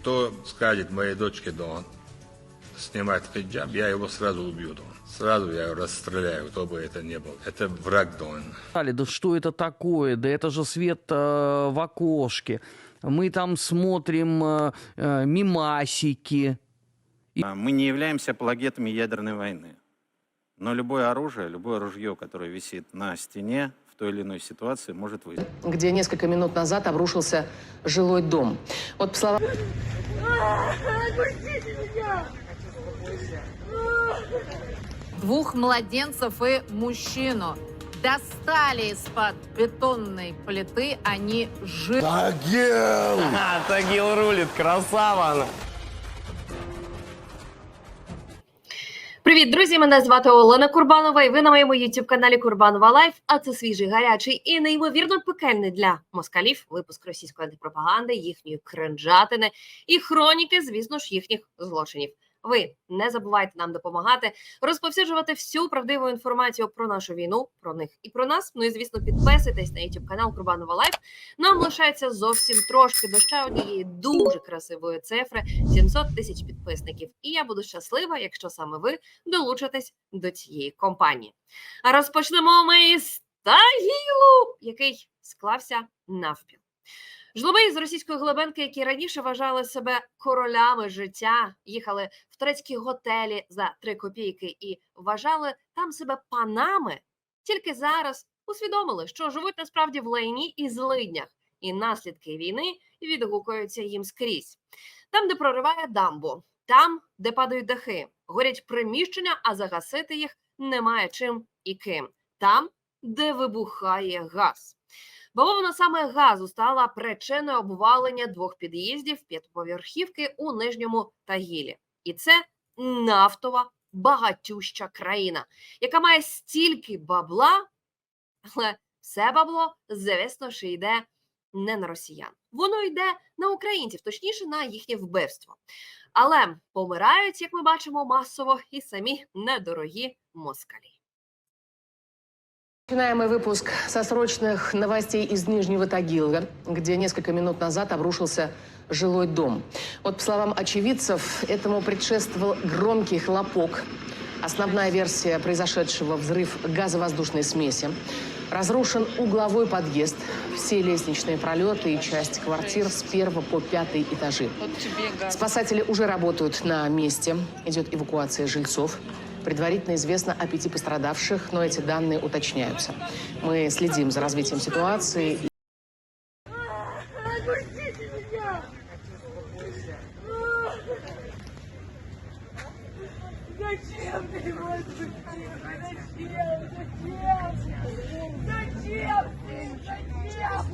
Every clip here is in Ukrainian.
Кто скажет моей дочке Дон снимать хиджаб, я его сразу убью, Дон. Сразу я его расстреляю, кто бы это ни был. Это враг Дон. да что это такое, да это же свет э, в окошке. Мы там смотрим э, э, мимасики. А, Мы не являемся апологетами ядерной войны. Но любое оружие, любое ружье, которое висит на стене той или иной ситуации, может выстрелить. где несколько минут назад обрушился жилой дом. Вот по словам Двух младенцев и мужчину достали из-под бетонной плиты. Они живы. А, Тагил рулит, красава она. Привіт, друзі! Мене звати Олена Курбанова, і ви на моєму youtube каналі Курбанова Лайф. А це свіжий, гарячий і неймовірно пекельний для москалів випуск російської антипропаганди, їхньої кринжатини і хроніки, звісно ж, їхніх злочинів. Ви не забувайте нам допомагати, розповсюджувати всю правдиву інформацію про нашу війну, про них і про нас. Ну і звісно, підписуйтесь на youtube канал Курбанова Лайф. Нам лишається зовсім трошки до ще однієї дуже красивої цифри 700 тисяч підписників. І я буду щаслива, якщо саме ви долучитесь до цієї компанії. Розпочнемо ми з Тагілу, який склався навпіл. Жлоби з російської глибинки, які раніше вважали себе королями життя, їхали в турецькі готелі за три копійки і вважали там себе панами, тільки зараз усвідомили, що живуть насправді в лайні і злиднях, і наслідки війни відгукуються їм скрізь. Там, де прориває дамбу, там, де падають дахи, горять приміщення, а загасити їх немає чим і ким. Там, де вибухає газ. Бавовна саме газу стала причиною обвалення двох під'їздів п'ятиповерхівки у нижньому Тагілі. І це нафтова багатюща країна, яка має стільки бабла, але все бабло, звісно, що йде не на росіян. Воно йде на українців, точніше на їхнє вбивство. Але помирають, як ми бачимо, масово і самі недорогі москалі. Начинаем мы выпуск со срочных новостей из Нижнего Тагила, где несколько минут назад обрушился жилой дом. Вот по словам очевидцев, этому предшествовал громкий хлопок. Основная версия произошедшего взрыв газовоздушной смеси. Разрушен угловой подъезд, все лестничные пролеты и часть квартир с первого по пятый этажи. Спасатели уже работают на месте. Идет эвакуация жильцов. Предварительно известно о пяти пострадавших, но эти данные уточняются. Мы следим за развитием ситуации. Зачем ты его отпустил? Зачем? Зачем? Зачем ты? Зачем?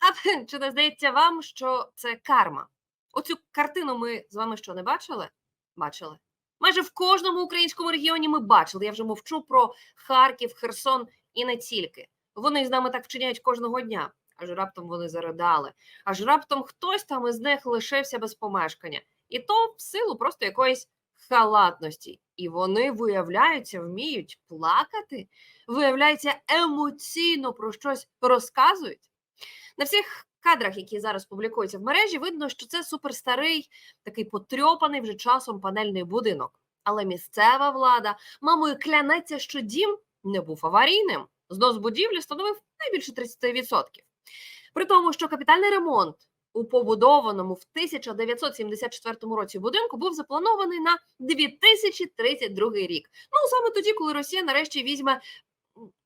А чи не здається вам, що це карма? Оцю картину ми з вами що не бачили? Бачили. Майже в кожному українському регіоні ми бачили. Я вже мовчу про Харків, Херсон і не тільки. Вони з нами так вчиняють кожного дня. Аж раптом вони заридали. Аж раптом хтось там із них лишився без помешкання. І то в силу просто якоїсь халатності. І вони, виявляються, вміють плакати, виявляється, емоційно про щось розказують. На всіх кадрах, які зараз публікуються в мережі, видно, що це суперстарий, такий потрьопаний вже часом панельний будинок. Але місцева влада мамою клянеться, що дім не був аварійним. Знос будівлі становив найбільше 30%. При тому, що капітальний ремонт у побудованому в 1974 році будинку був запланований на 2032 рік. Ну саме тоді, коли Росія нарешті візьме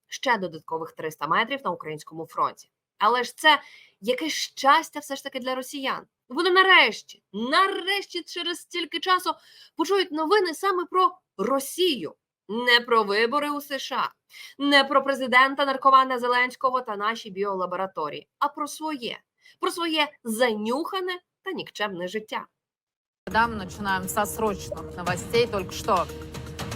ще додаткових 300 метрів на українському фронті. Але ж це яке щастя все ж таки для росіян. Вони нарешті, нарешті, через стільки часу почують новини саме про Росію, не про вибори у США, не про президента наркомана Зеленського та наші біолабораторії, а про своє, про своє занюхане та нікчемне життя. Да, мы начинаем со срочных новостей. Только что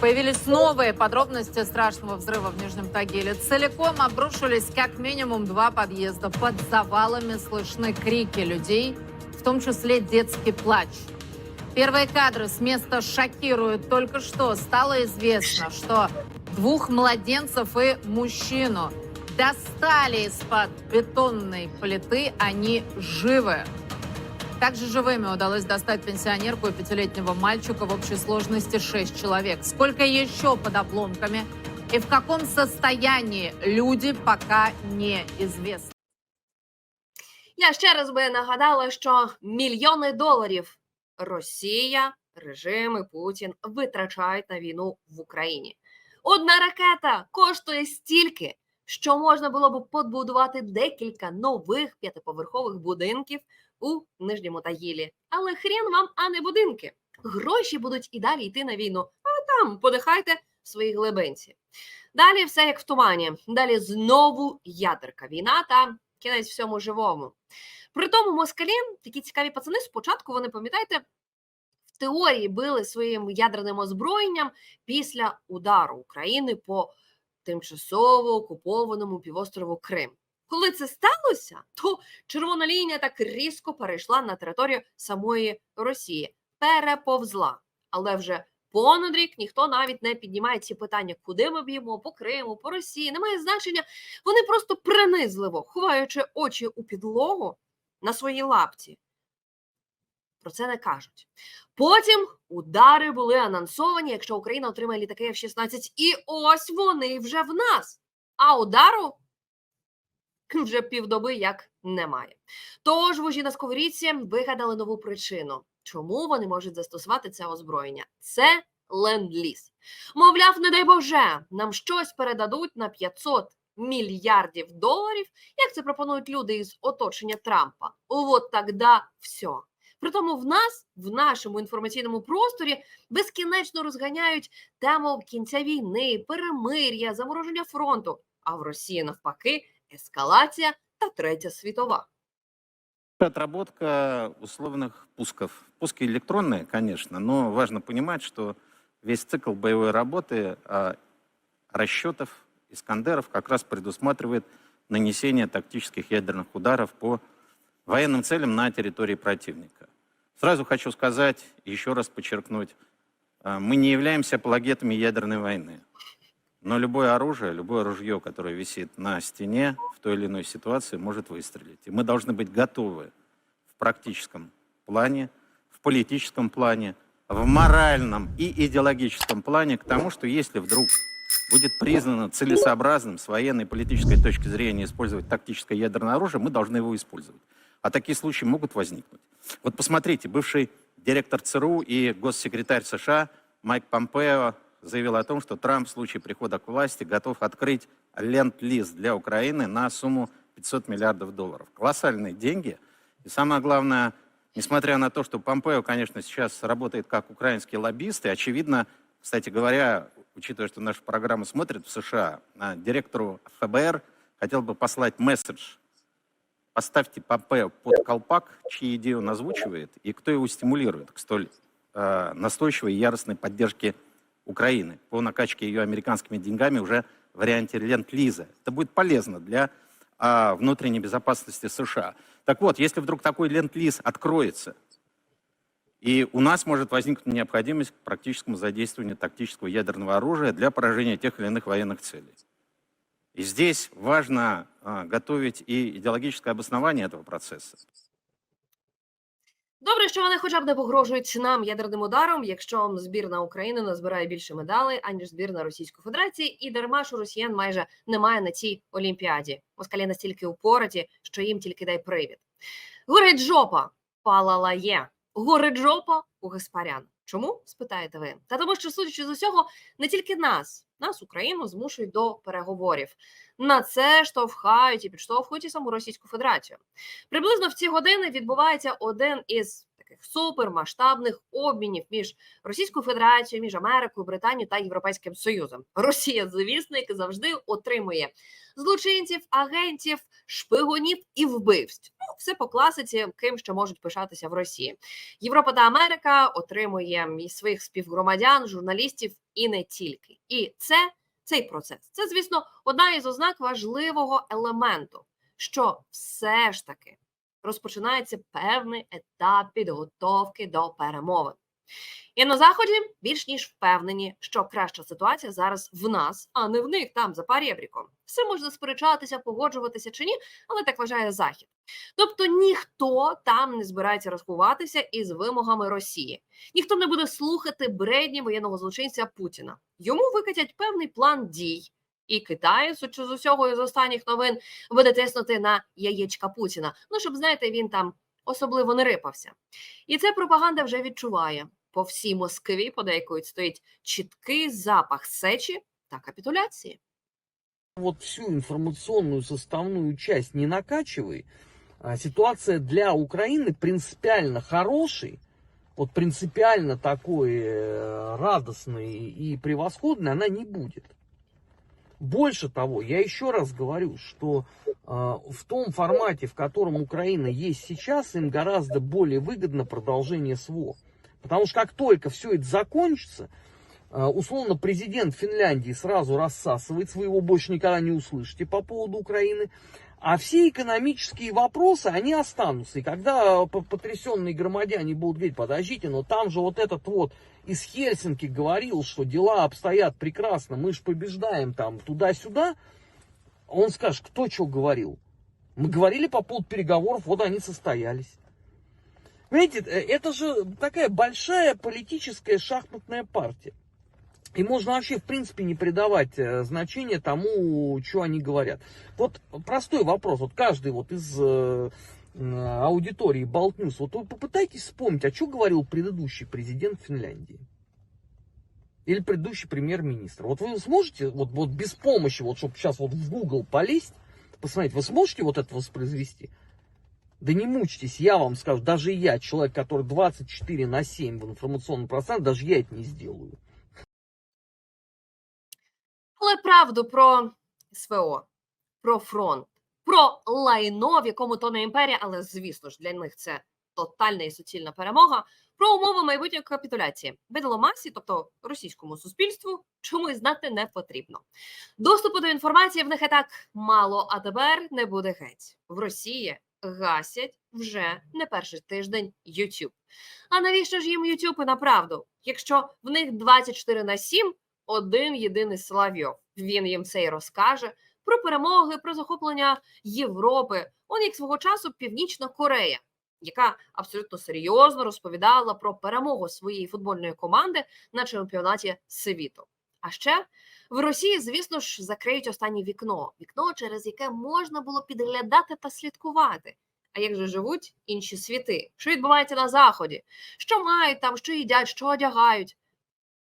появились новые подробности страшного взрыва в Нижнем Тагиле. Целиком обрушились как минимум два подъезда. Под завалами слышны крики людей, в том числе детский плач. Первые кадры с места шокируют. Только что стало известно, что двух младенцев и мужчину достали из-под бетонной плиты, они живы. Также живыми удалось достать пенсионерку и пятилетнего мальчика в общей сложности 6 человек. Сколько еще под обломками и в каком состоянии люди пока неизвестно. Я ще раз би нагадала, що мільйони доларів Росія, режим і Путін витрачають на війну в Україні. Одна ракета коштує стільки, що можна було б побудувати декілька нових п'ятиповерхових будинків у Нижньому Тагілі. Але хрін вам, а не будинки. Гроші будуть і далі йти на війну. А там подихайте в своїй глибинці. Далі все як в тумані. Далі знову ядерка війна та кінець всьому живому. При тому москалі такі цікаві пацани. Спочатку вони пам'ятаєте, в теорії били своїм ядерним озброєнням після удару України по тимчасово окупованому півострову Крим. Коли це сталося, то червона лінія так різко перейшла на територію самої Росії, переповзла. Але вже понад рік ніхто навіть не піднімає ці питання, куди ми б'ємо, по Криму, по Росії. Немає значення. Вони просто принизливо, ховаючи очі у підлогу на своїй лапці. Про це не кажуть. Потім удари були анонсовані, якщо Україна отримає літаки F-16, і ось вони вже в нас. А удару вже півдоби як немає. Тож вожі на сковорідці вигадали нову причину, чому вони можуть застосувати це озброєння. Це ленд-ліз. Мовляв, не дай Боже, нам щось передадуть на 500 мільярдів доларів, як це пропонують люди із оточення Трампа. От тогда все. Притому в нас, в нашому інформаційному просторі, безкінечно розганяють тему кінця війни, перемир'я, замороження фронту. А в Росії навпаки ескалація та третя світова. Отработка условных пусков. Пуски электронные, конечно, но важно понимать, что весь цикл боевой работы а, расчетов Искандеров как раз предусматривает нанесение тактических ядерных ударов по военным целям на территории противника. Сразу хочу сказать, еще раз подчеркнуть, а, мы не являемся апологетами ядерной войны. Но любое оружие, любое ружье, которое висит на стене в той или иной ситуации, может выстрелить. И мы должны быть готовы в практическом плане, в политическом плане, в моральном и идеологическом плане к тому, что если вдруг будет признано целесообразным с военной и политической точки зрения использовать тактическое ядерное оружие, мы должны его использовать. А такие случаи могут возникнуть. Вот посмотрите, бывший директор ЦРУ и госсекретарь США Майк Помпео заявил о том, что Трамп в случае прихода к власти готов открыть ленд-лиз для Украины на сумму 500 миллиардов долларов. Колоссальные деньги. И самое главное, несмотря на то, что Помпео, конечно, сейчас работает как украинский лоббист, и очевидно, кстати говоря, учитывая, что нашу программу смотрят в США, а, директору ФБР хотел бы послать месседж. Поставьте Помпео под колпак, чьи идеи он озвучивает, и кто его стимулирует к столь э, настойчивой и яростной поддержке Украины по накачке ее американскими деньгами уже в варианте ленд-лиза. Это будет полезно для а, внутренней безопасности США. Так вот, если вдруг такой ленд-лиз откроется, и у нас может возникнуть необходимость к практическому задействованию тактического ядерного оружия для поражения тех или иных военных целей. И здесь важно а, готовить и идеологическое обоснование этого процесса. Добре, що вони хоча б не погрожують нам ядерним ударом, якщо збірна України назбирає більше медалей, аніж збірна Російської Федерації, і дарма що росіян майже немає на цій олімпіаді. Москалі настільки упораті, що їм тільки дай привід. Горить жопа, палала є. Горить жопа у Гаспарян. Чому спитаєте ви? Та тому, що судячи з усього, не тільки нас, нас, Україну, змушують до переговорів. На це штовхають і підштовхують і саму Російську Федерацію. Приблизно в ці години відбувається один із таких супермасштабних обмінів між Російською Федерацією, між Америкою, Британією та Європейським Союзом. Росія, звісно, як завжди отримує злочинців, агентів, шпигунів і вбивств. Ну, все по класиці, ким ще можуть пишатися в Росії. Європа та Америка отримує і своїх співгромадян, журналістів і не тільки. І це цей процес. Це, звісно, одна із ознак важливого елементу, що все ж таки розпочинається певний етап підготовки до перемовин. І на заході більш ніж впевнені, що краща ситуація зараз в нас, а не в них там за парєбріком. Все можна сперечатися, погоджуватися чи ні, але так вважає захід. Тобто ніхто там не збирається розкуватися із вимогами Росії. Ніхто не буде слухати бредні воєнного злочинця Путіна. Йому викатять певний план дій. І Китай, з усього із останніх новин, буде тиснути на яєчка Путіна. Ну щоб знаєте, він там особливо не рипався. І це пропаганда вже відчуває. По всій Москві подейкують стоїть чіткий запах сечі та капітуляції. вот всю информационную составную часть не накачивай, а ситуация для Украины принципиально хорошей, вот принципиально такой э, радостной и превосходной она не будет. Больше того, я еще раз говорю, что э, в том формате, в котором Украина есть сейчас, им гораздо более выгодно продолжение СВО. Потому что как только все это закончится, а, условно президент Финляндии сразу рассасывается, вы его больше никогда не услышите по поводу Украины. А все экономические вопросы, они останутся. И когда п- потрясенные громадяне будут говорить, подождите, но там же вот этот вот из Хельсинки говорил, что дела обстоят прекрасно, мы же побеждаем там туда-сюда, он скажет, кто что говорил. Мы говорили по поводу переговоров, вот они состоялись. Понимаете, э, это же такая большая политическая шахматная партия. И можно вообще, в принципе, не придавать э, значения тому, что они говорят. Вот простой вопрос. Вот каждый вот из э, аудитории Болтнюс, вот вы попытайтесь вспомнить, а что говорил предыдущий президент Финляндии? Или предыдущий премьер-министр? Вот вы сможете, вот, вот без помощи, вот чтобы сейчас вот в Google полезть, посмотреть, вы сможете вот это воспроизвести? Да не мучьтесь, я вам скажу, даже я, человек, который 24 на 7 в информационном пространстве, даже я это не сделаю. Але правду про СВО, про фронт, про лайно, в якому то не імперія, але звісно ж для них це тотальна і суцільна перемога. Про умови майбутньої капітуляції Бедломасі, тобто російському суспільству, чомусь знати не потрібно. Доступу до інформації в них і так мало, а тепер не буде геть. В Росії гасять вже не перший тиждень YouTube. А навіщо ж їм YouTube і направду, якщо в них 24 на 7 один єдиний Соловйов. Він їм це й розкаже про перемоги, про захоплення Європи. Он як свого часу Північна Корея, яка абсолютно серйозно розповідала про перемогу своєї футбольної команди на чемпіонаті світу. А ще в Росії, звісно ж, закриють останнє вікно, вікно, через яке можна було підглядати та слідкувати. А як же живуть інші світи? Що відбувається на заході? Що мають там, що їдять, що одягають?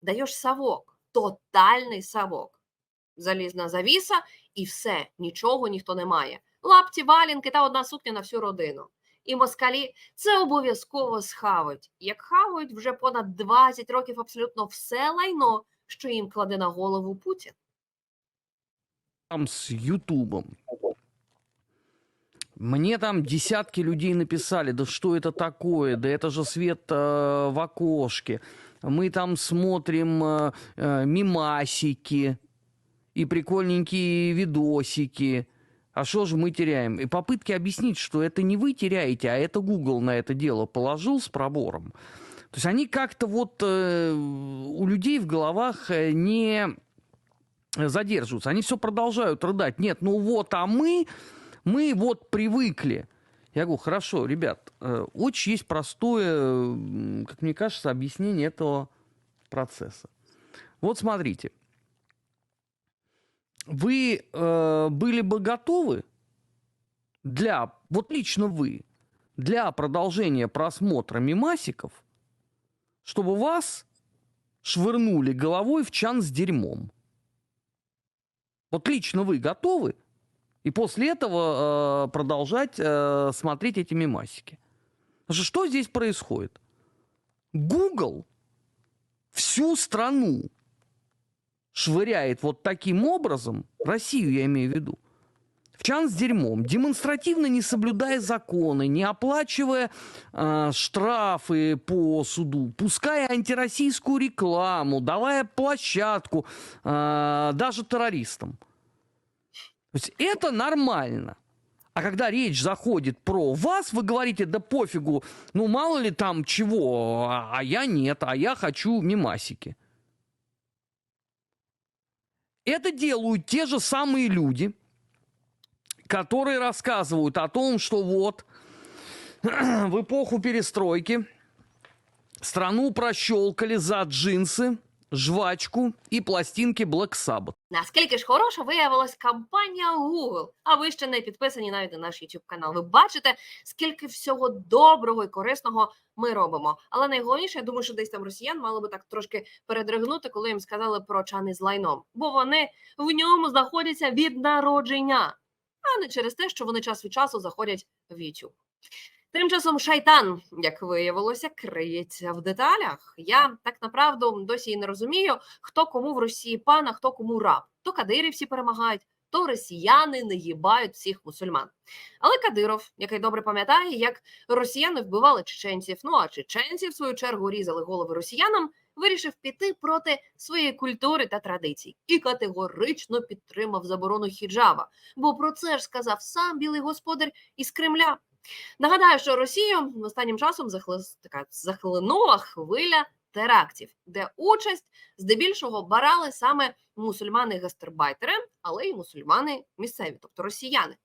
Даєш савок, тотальний савок. Залізна завіса, і все, нічого ніхто не має. Лапті, валінки та одна сукня на всю родину. І москалі це обов'язково схавають. Як хавають вже понад 20 років абсолютно все лайно, що їм кладе на голову Путін. там с Ютубом. Мне там десятки людей написали, да что это такое, да это же свет э, в окошке. Мы там смотрим э, э, мимасики и прикольненькие видосики. А что же мы теряем? И попытки объяснить, что это не вы теряете, а это Google на это дело положил с пробором. То есть они как-то вот э, у людей в головах э, не задерживаются. Они все продолжают рыдать. Нет, ну вот, а мы, мы вот привыкли. Я говорю, хорошо, ребят, э, очень есть простое, как мне кажется, объяснение этого процесса. Вот смотрите. Вы э, были бы готовы для, вот лично вы, для продолжения просмотра мимасиков, чтобы вас швырнули головой в чан с дерьмом? Вот лично вы готовы? И после этого э, продолжать э, смотреть эти мемасики. Что здесь происходит? Google всю страну швыряет вот таким образом, Россию я имею в виду, в чан с дерьмом, демонстративно не соблюдая законы, не оплачивая э, штрафы по суду, пуская антироссийскую рекламу, давая площадку э, даже террористам. То есть это нормально. А когда речь заходит про вас, вы говорите, да пофигу, ну мало ли там чего, а а я нет, а я хочу мимасики. Это делают те же самые люди, которые рассказывают о том, что вот в эпоху перестройки страну прощелкали за джинсы, жвачку и пластинки Black Sabbath. Наскільки ж хороша виявилась кампанія Google, а ви ще не підписані навіть на наш YouTube канал. Ви бачите, скільки всього доброго і корисного ми робимо. Але найголовніше, я думаю, що десь там росіян мали би так трошки передригнути, коли їм сказали про чани з лайном, бо вони в ньому знаходяться від народження, а не через те, що вони час від часу заходять в YouTube. Тим часом шайтан, як виявилося, криється в деталях. Я так направду досі і не розумію, хто кому в Росії пан, а хто кому раб. То кадирівці перемагають, то росіяни не їбають всіх мусульман. Але Кадиров, який добре пам'ятає, як росіяни вбивали чеченців, ну а чеченці, в свою чергу, різали голови росіянам, вирішив піти проти своєї культури та традицій і категорично підтримав заборону хіджаба. Бо про це ж сказав сам білий господар із Кремля. Нагадаю, що Росію останнім часом захли... захлинула хвиля терактів, де участь здебільшого барали саме мусульмани-гастербайтери, але й мусульмани місцеві, тобто росіяни.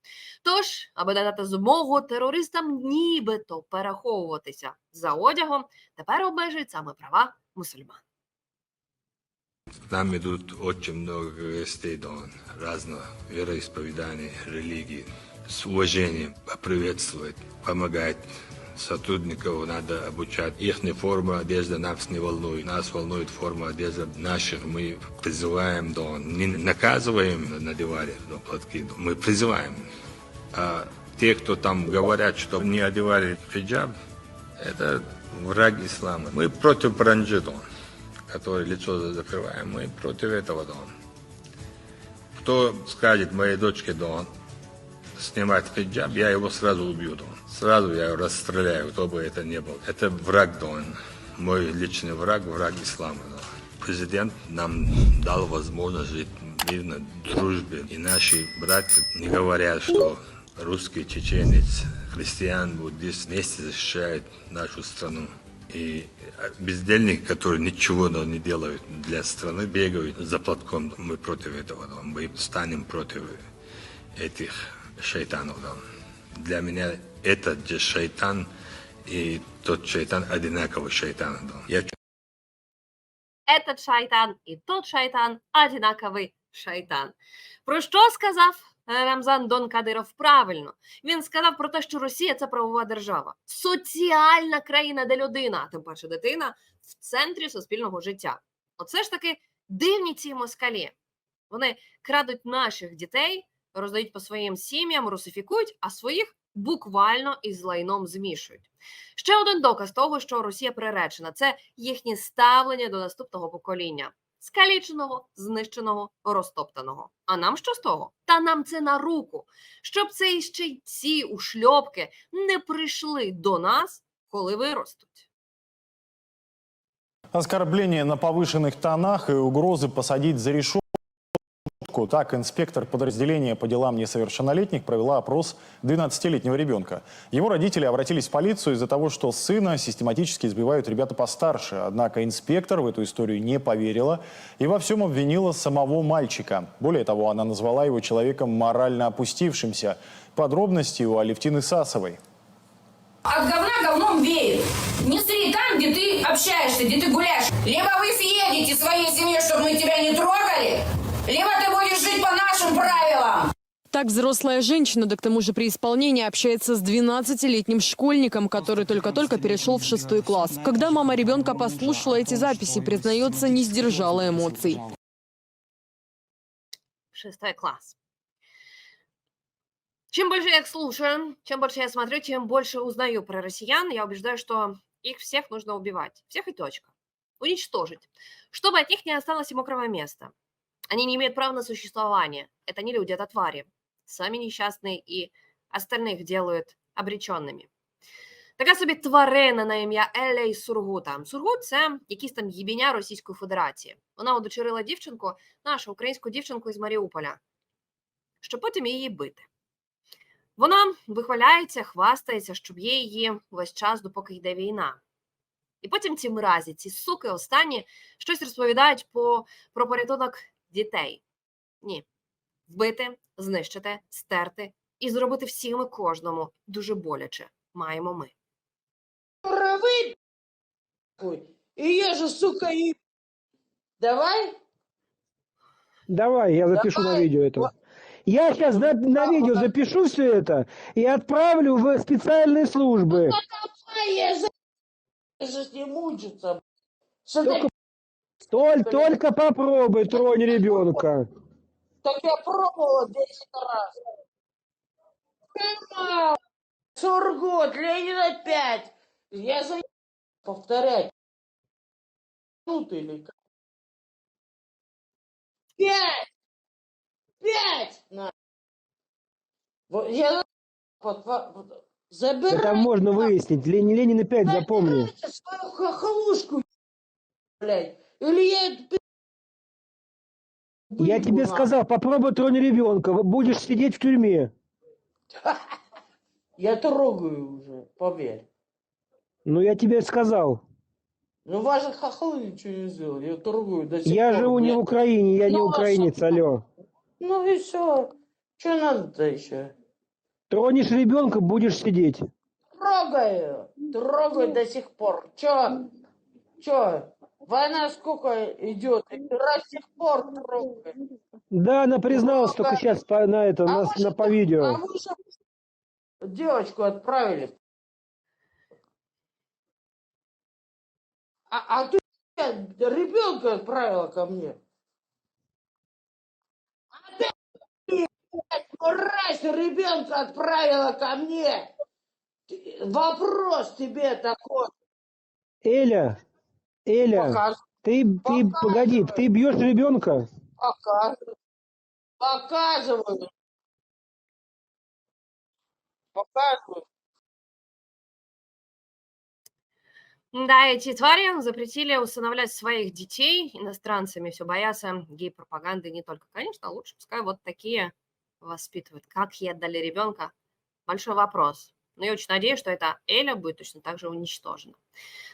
Тож, аби надати змогу терористам нібито переховуватися за одягом, тепер обмежують саме права мусульман. К нам идут очень много гостей разного вероисповедания, религии. С уважением поприветствовать, помогать. Сотрудников надо обучать. Их форма одежды нас не волнует. Нас волнует форма одежды наших. Мы призываем, Дон, не наказываем, надевали ну, платки. Мы призываем. А те, кто там говорят, что не одевали хиджаб, это враг ислама. Мы против бранджи, Дон который лицо закрываем, мы против этого Дон. Кто скажет моей дочке Дон, снимать хиджаб, я его сразу убью. Сразу я его расстреляю, кто бы это ни был. Это враг Дон. Мой личный враг, враг ислама. Президент нам дал возможность жить мирно, дружбе. И наши братья не говорят, что русский, чеченец, христиан, буддист вместе защищают нашу страну. И бездельники, которые ничего не делают для страны, бегают за платком. Мы против этого. Мы станем против этих шайтанов. да. Для меня этот же шайтан и тот шайтан одинаковый шайтан. да. Я Этот шайтан і тот шайтан одинаковий шайтан. Про що сказав е, Рамзан Дон Кадиров правильно? Він сказав про те, що Росія це правова держава, соціальна країна, де людина, а тим паче дитина, в центрі суспільного життя. Оце ж таки дивні ці москалі. Вони крадуть наших дітей, роздають по своїм сім'ям, русифікують, а своїх буквально із лайном змішують. Ще один доказ того, що Росія приречена, це їхнє ставлення до наступного покоління. Скаліченого, знищеного, розтоптаного. А нам що з того? Та нам це на руку, щоб це ще й ці ушльопки не прийшли до нас, коли виростуть. Оскорбления на повышенных тонах и угрозы посадить за решетку. Так, инспектор подразделения по делам несовершеннолетних провела опрос 12-летнего ребенка. Его родители обратились в полицию из-за того, что сына систематически избивают ребята постарше. Однако инспектор в эту историю не поверила и во всем обвинила самого мальчика. Более того, она назвала его человеком морально опустившимся. Подробности у Алевтины Сасовой. От говна говном веет. Не сри там, где ты общаешься, где ты гуляешь. Либо вы съедете своей семье, чтобы мы тебя не трогали, будешь жить по нашим правилам. Так взрослая женщина, да к тому же при исполнении, общается с 12-летним школьником, который только-только перешел в шестой класс. Когда мама ребенка послушала эти записи, признается, не сдержала эмоций. Шестой класс. Чем больше я их слушаю, чем больше я смотрю, тем больше узнаю про россиян. Я убеждаю, что их всех нужно убивать. Всех и точка. Уничтожить. Чтобы от них не осталось и мокрого места. Они не имеют права на существование. Это не люди, это твари. Сами несчастные и остальных делают обреченными. Така собі тварина на ім'я Елей Сургута. Сургут це якийсь там їбіня Російської Федерації. Вона удочерила дівчинку, нашу українську дівчинку із Маріуполя, щоб потім її бити. Вона вихваляється, хвастається, що б'є її весь час, допоки йде війна. І потім ці мразі, ці суки останні щось розповідають по, про порятунок дітей. Ні. Вбити, знищити, стерти і зробити всім і кожному дуже боляче маємо ми. Правый, Ой, и я же, сука, и... Давай? Давай, я запишу на видео это. Я сейчас на, на видео запишу все это и отправлю в специальные службы. Давай, я же... Я же не мучиться. Что Только, ты... толь- только попробуй, тронь ребенка. Так я пробовала 10 раз. Сургут, Ленина 5. Я за... Повторять. Ну ты или как? Пять! Пять! На. Вот я... Забирай. Это можно выяснить. Лени, Ленин 5, запомни. Забирайте свою хохолушку, блядь. Или я Я тебе сказал, попробуй тронь ребенка. Будешь сидеть в тюрьме. Я трогаю уже, поверь. Ну, я тебе сказал. Ну, ваши хохлы ничего не сделали. Я трогаю до сих Я пор, живу не в. Украине, я не Ну, а украинец, что? алло. Ну и все. Что надо-то еще? Тронешь ребенка, будешь сидеть. Трогаю. Трогаю до сих пор. Че? Че? Война сколько идет? До сих пор трогаю. Да, она призналась Трогай. только сейчас по, на это, А на, на, по А видео. вы же девочку отправили. А, а ты ребенка отправила ко мне. А ты, блядь, мразь, ребенка отправила ко мне. Вопрос тебе такой. Эля, Эля, Покажи, ты, ты, погоди, ты бьешь ребенка? показывай. Показываю. Показываю. Да, эти твари запретили усыновлять своих детей иностранцами, все боятся гей-пропаганды не только. Конечно, лучше пускай вот такие воспитывают. Как ей отдали ребенка? Большой вопрос. Но я очень надеюсь, що эта Еля буде точно так же уничтожена.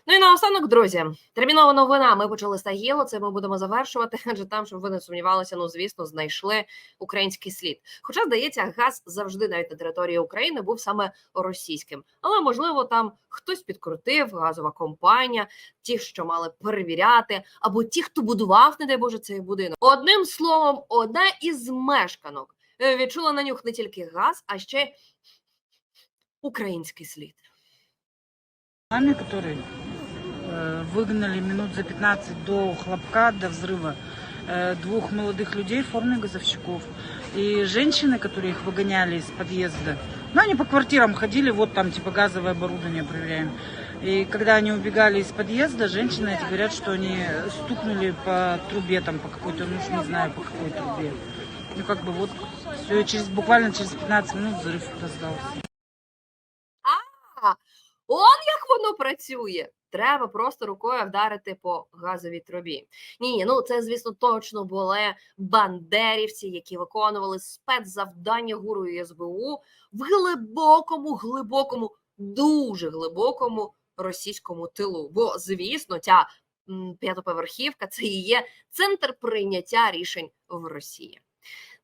Ну і наостанок, друзі, термінова новина. Ми почали з Тагілу, це ми будемо завершувати, адже там, щоб ви не сумнівалися, ну звісно, знайшли український слід. Хоча, здається, газ завжди навіть на території України був саме російським. Але можливо, там хтось підкрутив, газова компанія, ті, що мали перевіряти, або ті, хто будував, не дай Боже, цей будинок. Одним словом, одна із мешканок е, відчула на нюх не тільки газ, а ще український слід. Нами, которые э, выгнали минут за 15 до хлопка, до взрыва э, двух молодых людей в форме газовщиков. И женщины, которые их выгоняли из подъезда, ну, они по квартирам ходили, вот там типа газовое оборудование проверяем. И когда они убегали из подъезда, женщины эти говорят, что они стукнули по трубе там по какой-то, ну, не знаю, по какой трубе. Ну, как бы вот, все, через, буквально через 15 минут взрыв раздался. Он як воно працює. Треба просто рукою вдарити по газовій трубі. Ні, ну це звісно точно були бандерівці, які виконували спецзавдання гуру і СБУ в глибокому, глибокому, дуже глибокому російському тилу. Бо, звісно, ця п'ятоповерхівка це і є центр прийняття рішень в Росії.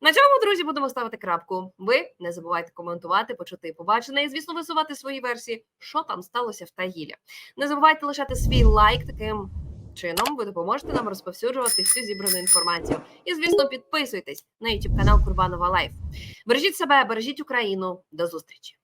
На цьому, друзі, будемо ставити крапку. Ви не забувайте коментувати, почути і побачене, і звісно, висувати свої версії, що там сталося в Тагілі. Не забувайте лишати свій лайк таким чином. Ви допоможете нам розповсюджувати всю зібрану інформацію. І, звісно, підписуйтесь на YouTube канал Курбанова Лайф. Бережіть себе, бережіть Україну. До зустрічі!